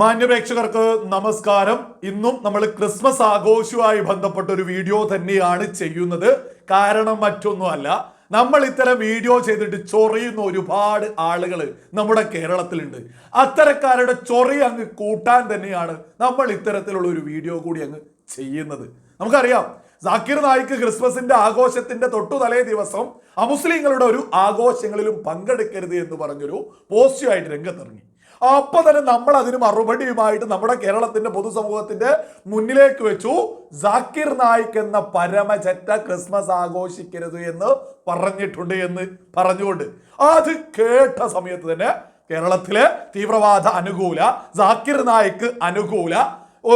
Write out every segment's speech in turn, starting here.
മാന്യപ്രേക്ഷകർക്ക് നമസ്കാരം. ഇന്നും നമ്മൾ ക്രിസ്മസ് ആഘോഷവുമായി ബന്ധപ്പെട്ട ഒരു വീഡിയോ തന്നെയാണ് ചെയ്യുന്നത്. കാരണം മറ്റൊന്നുമല്ല നമ്മൾ ഇത്തരം വീഡിയോ ചെയ്തിട്ട് ചൊറിയുന്ന ഒരുപാട് ആളുകൾ നമ്മുടെ കേരളത്തിലുണ്ട്. അത്തരക്കാരുടെ ചൊറി അങ്ങ് കൂട്ടാൻ തന്നെയാണ് നമ്മൾ ഇത്തരത്തിലുള്ള ഒരു വീഡിയോ കൂടി അങ്ങ് ചെയ്യുന്നത്. നമുക്കറിയാം സാക്കിർ നായിക്ക് ക്രിസ്മസിന്റെ ആഘോഷത്തിന്റെ തൊട്ടു തലേ ദിവസം അമുസ്ലിങ്ങളുടെ ഒരു ആഘോഷങ്ങളിലും പങ്കെടുക്കരുത് എന്ന് പറഞ്ഞൊരു പോസ്റ്റുമായിട്ട് രംഗത്തിറങ്ങി. അപ്പൊ തന്നെ നമ്മൾ അതിന് മറുപടിയുമായിട്ട് നമ്മുടെ കേരളത്തിന്റെ പൊതുസമൂഹത്തിന്റെ മുന്നിലേക്ക് വെച്ചു. ജാക്കിർ നായിക് എന്ന പരമചറ്റ ക്രിസ്മസ് ആഘോഷിക്കരുത് എന്ന് പറഞ്ഞിട്ടുണ്ട് എന്ന് പറഞ്ഞുകൊണ്ട്. അത് കേട്ട സമയത്ത് തന്നെ കേരളത്തിലെ തീവ്രവാദ അനുകൂല ജാക്കിർ നായിക്ക് അനുകൂല ഓ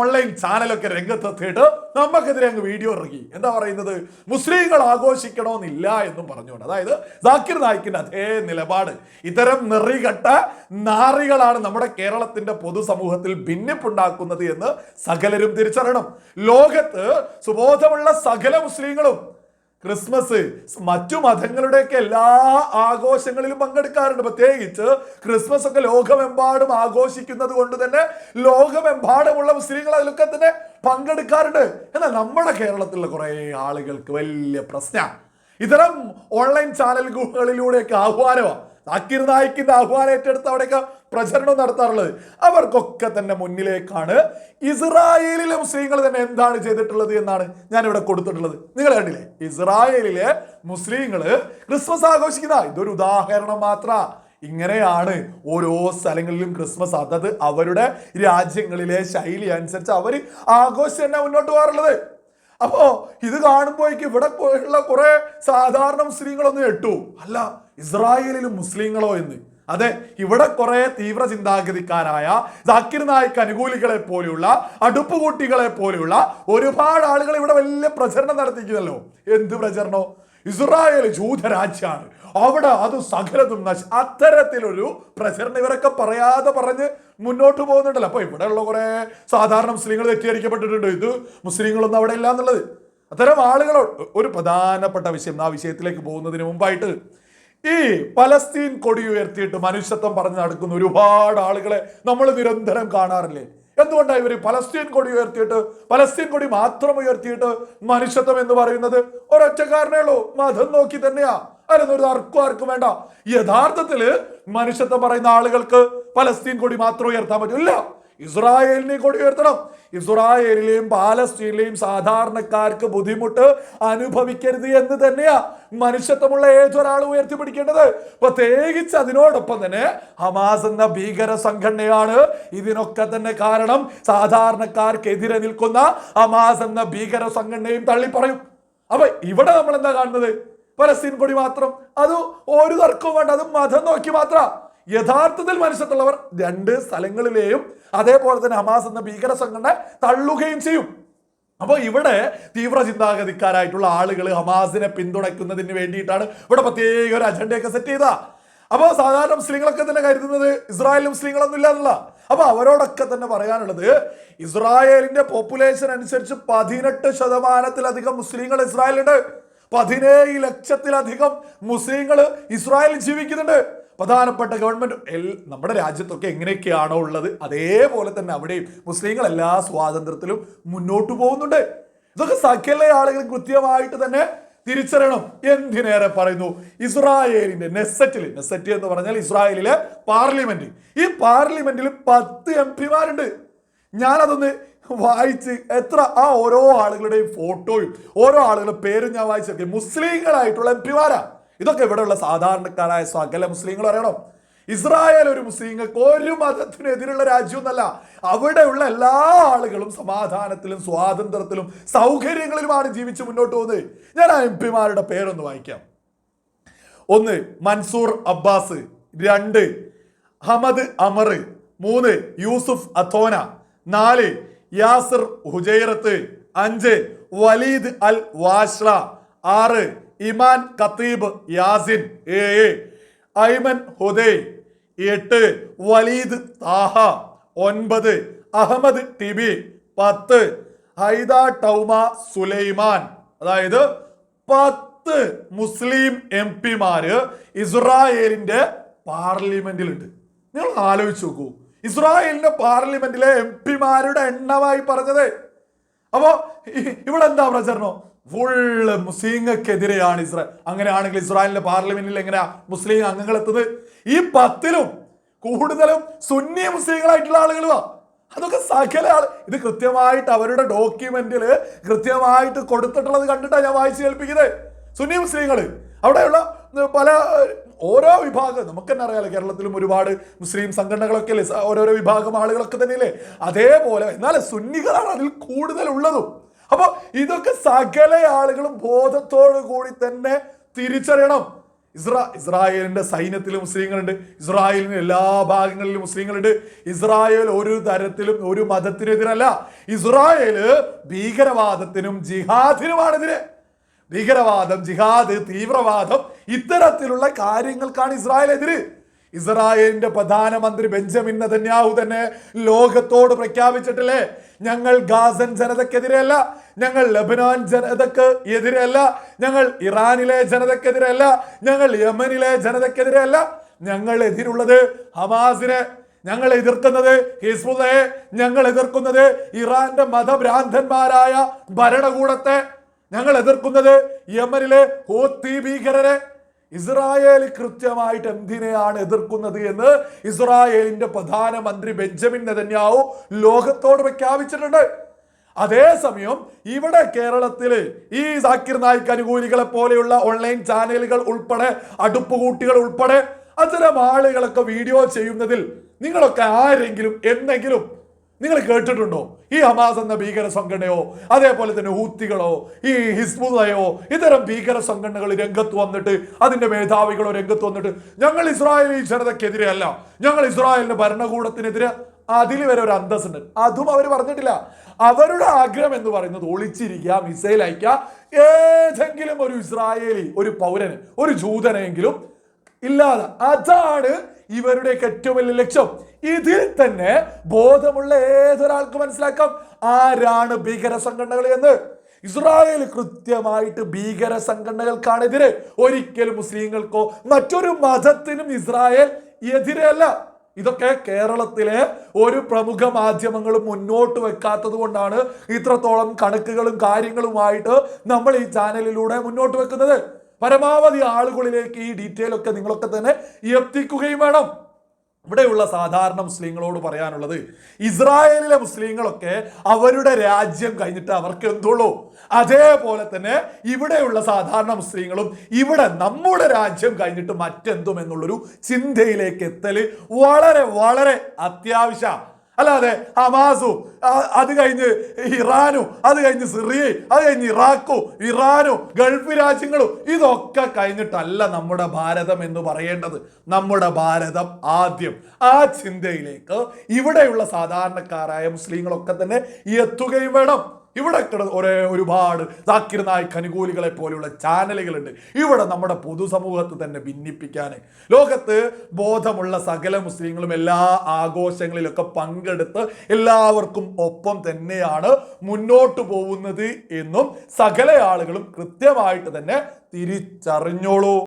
ഓൺലൈൻ ചാനലൊക്കെ രംഗത്തെത്തിയിട്ട് നമുക്കെതിരെ അങ്ങ് വീഡിയോ ഇറങ്ങി എന്താ പറയുന്നത്? മുസ്ലിങ്ങൾ ആഘോഷിക്കണമെന്നില്ല എന്നും പറഞ്ഞുകൊണ്ട്. അതായത് ജാക്കിർ നായിക്കിന്റെ അതേ നിലപാട്. ഇത്തരം നെറികെട്ട നാറികളാണ് നമ്മുടെ കേരളത്തിന്റെ പൊതുസമൂഹത്തിൽ ഭിന്നിപ്പുണ്ടാക്കുന്നത് എന്ന് സകലരും തിരിച്ചറിയണം. ലോകത്ത് സുബോധമുള്ള സകല മുസ്ലിങ്ങളും ക്രിസ്മസ്. മറ്റു മതങ്ങളുടെയൊക്കെ എല്ലാ ആഘോഷങ്ങളിലും പങ്കെടുക്കാറുണ്ട്. പ്രത്യേകിച്ച് ക്രിസ്മസ് ഒക്കെ ലോകമെമ്പാടും ആഘോഷിക്കുന്നത് കൊണ്ട് തന്നെ ലോകമെമ്പാടുമുള്ള മുസ്ലിങ്ങൾ അതിലൊക്കെ തന്നെ പങ്കെടുക്കാറുണ്ട്. എന്നാൽ നമ്മുടെ കേരളത്തിലുള്ള കുറേ ആളുകൾക്ക് വലിയ പ്രശ്നമാണ് ഇത്തരം ഓൺലൈൻ ചാനലുകളിലൂടെയൊക്കെ ആഹ്വാനമാണ് സാക്കിർ നായിക്കിന്റെ ആഹ്വാനം ഏറ്റെടുത്ത് അവിടെയൊക്കെ പ്രചരണം നടത്താറുള്ളത്. അവർക്കൊക്കെ തന്നെ മുന്നിലേക്കാണ്. ഇസ്രായേലിലെ മുസ്ലിങ്ങൾ തന്നെ എന്താണ് ചെയ്തിട്ടുള്ളത് എന്നാണ് ഞാനിവിടെ കൊടുത്തിട്ടുള്ളത്. നിങ്ങൾ കണ്ടില്ലേ? ഇസ്രായേലിലെ മുസ്ലിങ്ങൾ ക്രിസ്മസ് ആഘോഷിക്കുന്ന ഇതൊരു ഉദാഹരണം മാത്ര. ഇങ്ങനെയാണ് ഓരോ സ്ഥലങ്ങളിലും ക്രിസ്മസ്. അതത് അവരുടെ രാജ്യങ്ങളിലെ ശൈലി അനുസരിച്ച് അവർ ആഘോഷം തന്നെ മുന്നോട്ട് പോകാറുള്ളത്. അപ്പോ ഇത് കാണുമ്പോഴേക്ക് ഇവിടെ ഉള്ള കുറെ സാധാരണ മുസ്ലിങ്ങളൊന്നും എട്ടു. അല്ല ഇസ്രായേലിലും മുസ്ലിങ്ങളോ എന്ന്. അതെ ഇവിടെ കുറെ തീവ്ര ചിന്താഗതിക്കാരായ ജാക്കിർ നായിക്ക് അനുകൂലികളെ പോലെയുള്ള അടുപ്പുകൂട്ടികളെ പോലെയുള്ള ഒരുപാട് ആളുകൾ ഇവിടെ വലിയ പ്രചരണം നടത്തിക്കുന്നല്ലോ എന്ത് പ്രചരണോ? ഇസ്രായേൽ ജൂതരാജ്യാണ്. അവിടെ അത് സകലതും നശ അത്തരത്തിലൊരു പ്രചരണം ഇവരൊക്കെ പറയാതെ പറഞ്ഞ് മുന്നോട്ട് പോകുന്നുണ്ടല്ലോ. അപ്പൊ ഇവിടെയുള്ള കുറെ സാധാരണ മുസ്ലിങ്ങൾ തെറ്റിദ്ധരിക്കപ്പെട്ടിട്ടുണ്ട്. ഇത് മുസ്ലിങ്ങളൊന്നും അവിടെ ഇല്ല എന്നുള്ളത്. അത്തരം ആളുകളോട് ഒരു പ്രധാനപ്പെട്ട വിഷയം ആ വിഷയത്തിലേക്ക് പോകുന്നതിന് മുമ്പായിട്ട് ഈ പലസ്തീൻ കൊടി ഉയർത്തിയിട്ട് മനുഷ്യത്വം പറഞ്ഞ് നടക്കുന്ന ഒരുപാട് ആളുകളെ നമ്മൾ നിരന്തരം കാണാറില്ലേ? എന്തുകൊണ്ടാണ് ഇവർ പലസ്തീൻ കൊടി ഉയർത്തിയിട്ട് പലസ്തീൻ കൊടി മാത്രം ഉയർത്തിയിട്ട് മനുഷ്യത്വം എന്ന് പറയുന്നത്? ഒരൊറ്റ കാരണേ ഉള്ളൂ. മതം നോക്കി തന്നെയാ. അല്ലെന്നൊരു ആർക്കും ആർക്കും വേണ്ട. യഥാർത്ഥത്തിൽ മനുഷ്യത്വം പറയുന്ന ആളുകൾക്ക് പലസ്തീൻ കൊടി മാത്രം ഉയർത്താൻ പറ്റില്ല. ഇസ്രായേലിനെ കൂടി ഉയർത്തണം. ഇസ്രായേലിലെയും പാലസ്തീനിലെയും സാധാരണക്കാർക്ക് ബുദ്ധിമുട്ട് അനുഭവിക്കരുത് എന്ന് തന്നെയാ മനുഷ്യത്വമുള്ള ഏതൊരാൾ ഉയർത്തിപ്പിടിക്കേണ്ടത്? പ്രത്യേകിച്ച് അതിനോടൊപ്പം തന്നെ ഹമാസ് എന്ന ഭീകര സംഘടനയാണ് ഇതിനൊക്കെ തന്നെ കാരണം സാധാരണക്കാർക്കെതിരെ നിൽക്കുന്ന ഹമാസ് എന്ന ഭീകര സംഘടനയും തള്ളിപ്പറയും. അപ്പൊ ഇവിടെ നമ്മൾ എന്താ കാണുന്നത്? പലസ്തീൻ കൊടി മാത്രം. അത് ഒരു തർക്കവും വേണ്ട അത് മതം നോക്കി മാത്ര. യഥാർത്ഥത്തിൽ മനുഷ്യത്തുള്ളവർ രണ്ട് സ്ഥലങ്ങളിലെയും അതേപോലെ തന്നെ ഹമാസ് എന്ന ഭീകര സംഘടന തള്ളുകയും ചെയ്യും. അപ്പോൾ ഇവിടെ തീവ്ര ചിന്താഗതിക്കാരായിട്ടുള്ള ആളുകൾ ഹമാസിനെ പിന്തുണയ്ക്കുന്നതിന് വേണ്ടിയിട്ടാണ് ഇവിടെ പ്രത്യേക ഒരു അജണ്ടയൊക്കെ സെറ്റ് ചെയ്ത. അപ്പോൾ സാധാരണ മുസ്ലിങ്ങളൊക്കെ തന്നെ കരുതുന്നത് ഇസ്രായേൽ മുസ്ലിങ്ങളൊന്നും ഇല്ല എന്നുള്ള അപ്പൊ അവരോടൊക്കെ തന്നെ പറയാനുള്ളത് ഇസ്രായേലിന്റെ പോപ്പുലേഷൻ അനുസരിച്ച് പതിനെട്ട് ശതമാനത്തിലധികം മുസ്ലിങ്ങൾ ഇസ്രായേലുണ്ട് പതിനേഴ് ലക്ഷത്തിലധികം മുസ്ലിങ്ങൾ ഇസ്രായേലിൽ ജീവിക്കുന്നുണ്ട്. പ്രധാനപ്പെട്ട ഗവൺമെന്റ് നമ്മുടെ രാജ്യത്തൊക്കെ എങ്ങനെയൊക്കെയാണോ ഉള്ളത് അതേപോലെ തന്നെ അവിടെയും മുസ്ലിങ്ങൾ എല്ലാ സ്വാതന്ത്ര്യത്തിലും മുന്നോട്ട് പോകുന്നുണ്ട്. ഇതൊക്കെ സകല ആളുകൾ കൃത്യമായിട്ട് തന്നെ തിരിച്ചറിയണം. എന്തിനേറെ പറയുന്നു? ഇസ്രായേലിന്റെ നെസറ്റിൽ നെസറ്റ് എന്ന് പറഞ്ഞാൽ ഇസ്രായേലിലെ പാർലമെന്റ്. ഈ പാർലമെന്റിൽ പത്ത് എം പിമാരുണ്ട്. ഞാനതൊന്ന് വായിച്ച് എത്ര ആ ഓരോ ആളുകളുടെയും ഫോട്ടോയും ഓരോ ആളുകളുടെ പേരും ഞാൻ വായിച്ചു മുസ്ലിങ്ങളായിട്ടുള്ള എം പിമാരാ. ഇതൊക്കെ ഇവിടെയുള്ള സാധാരണക്കാരായ സകല മുസ്ലിങ്ങൾ അറിയണം. ഇസ്രായേൽ ഒരു മുസ്ലിങ്ങൾക്ക് ഒരു മതത്തിനെതിരുള്ള രാജ്യമൊന്നല്ല. അവിടെയുള്ള എല്ലാ ആളുകളും സമാധാനത്തിലും സ്വാതന്ത്ര്യത്തിലും സൗകര്യങ്ങളിലുമാണ് ജീവിച്ച് മുന്നോട്ട് പോകുന്നത്. ഞാൻ ആ എം പിമാരുടെ പേരൊന്ന് വായിക്കാം. ഒന്ന് മൻസൂർ അബ്ബാസ് രണ്ട് ഹമദ് അമർ മൂന്ന് യൂസുഫ് അത്തോന നാല് യാസിർ ഹുജൈറത്ത് അഞ്ച് വലീദ് അൽ വാഷ്ര ആറ് ഇമാൻ ഖത്തീബ് യാസിൻ ഏഴ് ഐമൻ ഹുദൈ എട്ട് വലീദ് താഹ ഒൻപത് അഹമ്മദ് ടിബി പത്ത് ഹൈദ ടൗമ സുലൈമാൻ. അതായത് പത്ത് മുസ്ലിം എം പിമാര് ഇസ്രായേലിന്റെ പാർലമെന്റിലുണ്ട്. നിങ്ങൾ ആലോചിച്ച് നോക്കൂ. ഇസ്രായേലിന്റെ പാർലമെന്റിലെ എം പിമാരുടെ എണ്ണമായി പറഞ്ഞത്. അപ്പോ ഇവിടെ എന്താ പ്രചരണം? ഫുള്ള് മുസ്ലിങ്ങൾക്കെതിരെയാണ് ഇസ്രായേൽ അങ്ങനെയാണെങ്കിൽ ഇസ്രായേലിന്റെ പാർലമെന്റിൽ എങ്ങനെയാ മുസ്ലിം അംഗങ്ങൾ എത്തുന്നത് ഈ പത്തിലും കൂടുതലും സുന്നി മുസ്ലിങ്ങളായിട്ടുള്ള ആളുകളുവാ. അതൊക്കെ സകല ആൾ ഇത് കൃത്യമായിട്ട് അവരുടെ ഡോക്യുമെന്റിൽ കൃത്യമായിട്ട് കൊടുത്തിട്ടുള്ളത് കണ്ടിട്ടാണ് ഞാൻ വായിച്ചു കേൾപ്പിക്കുന്നത്. സുന്നി മുസ്ലിങ്ങൾ അവിടെയുള്ള പല ഓരോ വിഭാഗം നമുക്ക് തന്നെ അറിയാലോ കേരളത്തിലും ഒരുപാട് മുസ്ലിം സംഘടനകളൊക്കെ അല്ലേ ഓരോരോ വിഭാഗം ആളുകളൊക്കെ തന്നെയല്ലേ? അതേപോലെ എന്നാൽ സുന്നികളാണ് അതിൽ കൂടുതൽ ഉള്ളതും അപ്പൊ ഇതൊക്കെ സകല ആളുകളും ബോധത്തോടു കൂടി തന്നെ തിരിച്ചറിയണം. ഇസ്രാ ഇസ്രായേലിന്റെ സൈന്യത്തിൽ മുസ്ലിങ്ങളുണ്ട്. ഇസ്രായേലിന്റെ എല്ലാ ഭാഗങ്ങളിലും മുസ്ലിങ്ങളുണ്ട്. ഇസ്രായേൽ ഒരു തരത്തിലും ഒരു മതത്തിനെതിരല്ല. ഇസ്രായേൽ ഭീകരവാദത്തിനും ജിഹാദിനുമാണെതിരെ. ഭീകരവാദം ജിഹാദ് തീവ്രവാദം ഇത്തരത്തിലുള്ള കാര്യങ്ങൾക്കാണ് ഇസ്രായേൽ എതിര് ഇസ്രായേലിന്റെ പ്രധാനമന്ത്രി ബെഞ്ചമിൻ നതന്യാഹു തന്നെ ലോകത്തോട് പ്രഖ്യാപിച്ചിട്ടില്ലേ? ഞങ്ങൾ ഗാസൻ ജനതക്കെതിരെയല്ല ഞങ്ങൾ ലബനാൻ ജനതക്ക് എതിരെയല്ല ഞങ്ങൾ ഇറാനിലെ ജനതക്കെതിരെയല്ല ഞങ്ങൾ യമനിലെ ജനതക്കെതിരെയല്ല. ഞങ്ങൾ എതിരുള്ളത് ഹമാസിനെ ഞങ്ങൾ എതിർക്കുന്നത് ഹിസ്ബുദയെ ഞങ്ങൾ എതിർക്കുന്നത് ഇറാന്റെ മതഭ്രാന്തന്മാരായ ഭരണകൂടത്തെ. ഞങ്ങൾ എതിർക്കുന്നത് യമനിലെ ഹോത്തി ഭീകരരെ. ഇസ്രായേൽ കൃത്യമായിട്ട് എന്തിനെയാണ് എതിർക്കുന്നത് എന്ന് ഇസ്രായേലിന്റെ പ്രധാനമന്ത്രി ബെഞ്ചമിൻ നെതന്യാവു ലോകത്തോട് പ്രഖ്യാപിച്ചിട്ടുണ്ട്. അതേസമയം ഇവിടെ കേരളത്തിൽ ഈ സാക്കിർ നായിക് അനുകൂലികളെ പോലെയുള്ള ഓൺലൈൻ ചാനലുകൾ ഉൾപ്പെടെ അടുപ്പുകൂട്ടികൾ ഉൾപ്പെടെ അത്തരം ആളുകളൊക്കെ വീഡിയോ ചെയ്യുന്നതിൽ നിങ്ങളൊക്കെ ആരെങ്കിലും എന്തെങ്കിലും നിങ്ങൾ കേട്ടിട്ടുണ്ടോ? ഈ ഹമാസ് എന്ന ഭീകര സംഘടനയോ അതേപോലെ തന്നെ ഹൂത്തികളോ ഈ ഹിസ്ബുദയോ ഇത്തരം ഭീകര സംഘടനകൾ രംഗത്ത് വന്നിട്ട് അതിന്റെ മേധാവികളോ രംഗത്ത് വന്നിട്ട് ഞങ്ങൾ ഇസ്രായേലി ജനതയ്ക്കെതിരെയല്ല ഞങ്ങൾ ഇസ്രായേലിന്റെ ഭരണകൂടത്തിനെതിരെ അതിൽ വരെ ഒരു അന്തസ്സുണ്ട്. അതും അവർ പറഞ്ഞിട്ടില്ല. അവരുടെ ആഗ്രഹം എന്ന് പറയുന്നത് ഒളിച്ചിരിക്കുക മിസൈൽ അയക്കുക ഏതെങ്കിലും ഒരു ഇസ്രായേലി ഒരു പൗരന് ഒരു ജൂതനെങ്കിലും ഇല്ലാതെ. അതാണ് ഇവരുടെ ഏറ്റവും വലിയ ലക്ഷ്യം ഇതിൽ തന്നെ ബോധമുള്ള ഏതൊരാൾക്ക് മനസ്സിലാക്കാം. ആരാണ് ഭീകര സംഘടനകൾ എന്ന്? ഇസ്രായേൽ കൃത്യമായിട്ട് ഭീകര സംഘടനകൾക്കാണെതിരെ ഒരിക്കലും മുസ്ലിങ്ങൾക്കോ മറ്റൊരു മതത്തിനും ഇസ്രായേൽ എതിരല്ല. ഇതൊക്കെ കേരളത്തിലെ ഒരു പ്രമുഖ മാധ്യമങ്ങളും മുന്നോട്ട് വെക്കാത്തത് കൊണ്ടാണ് ഇത്രത്തോളം കണക്കുകളും കാര്യങ്ങളുമായിട്ട് നമ്മൾ ഈ ചാനലിലൂടെ മുന്നോട്ട് വെക്കുന്നത്. പരമാവധി ആളുകളിലേക്ക് ഈ ഡീറ്റെയിൽ ഒക്കെ നിങ്ങളൊക്കെ തന്നെ എത്തിക്കുകയും വേണം. ഇവിടെയുള്ള സാധാരണ മുസ്ലിങ്ങളോട് പറയാനുള്ളത് ഇസ്രായേലിലെ മുസ്ലിങ്ങളൊക്കെ അവരുടെ രാജ്യം കഴിഞ്ഞിട്ട് അവർക്ക് എന്തുള്ളൂ? അതേപോലെ തന്നെ ഇവിടെയുള്ള സാധാരണ മുസ്ലിങ്ങളും ഇവിടെ നമ്മുടെ രാജ്യം കഴിഞ്ഞിട്ട് മറ്റെന്തും എന്നുള്ളൊരു ചിന്തയിലേക്ക് എത്തൽ വളരെ വളരെ അത്യാവശ്യ. അല്ലാതെ ഹമാസും അത് കഴിഞ്ഞ് ഇറാനും അത് കഴിഞ്ഞ് സിറിയയും അത് കഴിഞ്ഞ് ഇറാഖും ഇറാനും ഗൾഫ് രാജ്യങ്ങളും ഇതൊക്കെ കഴിഞ്ഞിട്ടല്ല നമ്മുടെ ഭാരതം എന്ന് പറയേണ്ടത്. നമ്മുടെ ഭാരതം ആദ്യം. ആ ചിന്തയിലേക്ക് ഇവിടെയുള്ള സാധാരണക്കാരായ മുസ്ലിങ്ങളൊക്കെ തന്നെ എത്തുകയും വേണം. ഇവിടെ ഒരേ ഒരുപാട് സാക്കിർ നായിക് അനുകൂലികളെ പോലെയുള്ള ചാനലുകളുണ്ട്. ഇവിടെ നമ്മുടെ പൊതുസമൂഹത്തെ തന്നെ ഭിന്നിപ്പിക്കാൻ ലോകത്ത് ബോധമുള്ള സകല മുസ്ലിങ്ങളും എല്ലാ ആഘോഷങ്ങളിലൊക്കെ പങ്കെടുത്ത് എല്ലാവർക്കും ഒപ്പം തന്നെയാണ് മുന്നോട്ട് പോകുന്നത് എന്നും സകല ആളുകളും കൃത്യമായിട്ട് തന്നെ തിരിച്ചറിഞ്ഞോളൂ.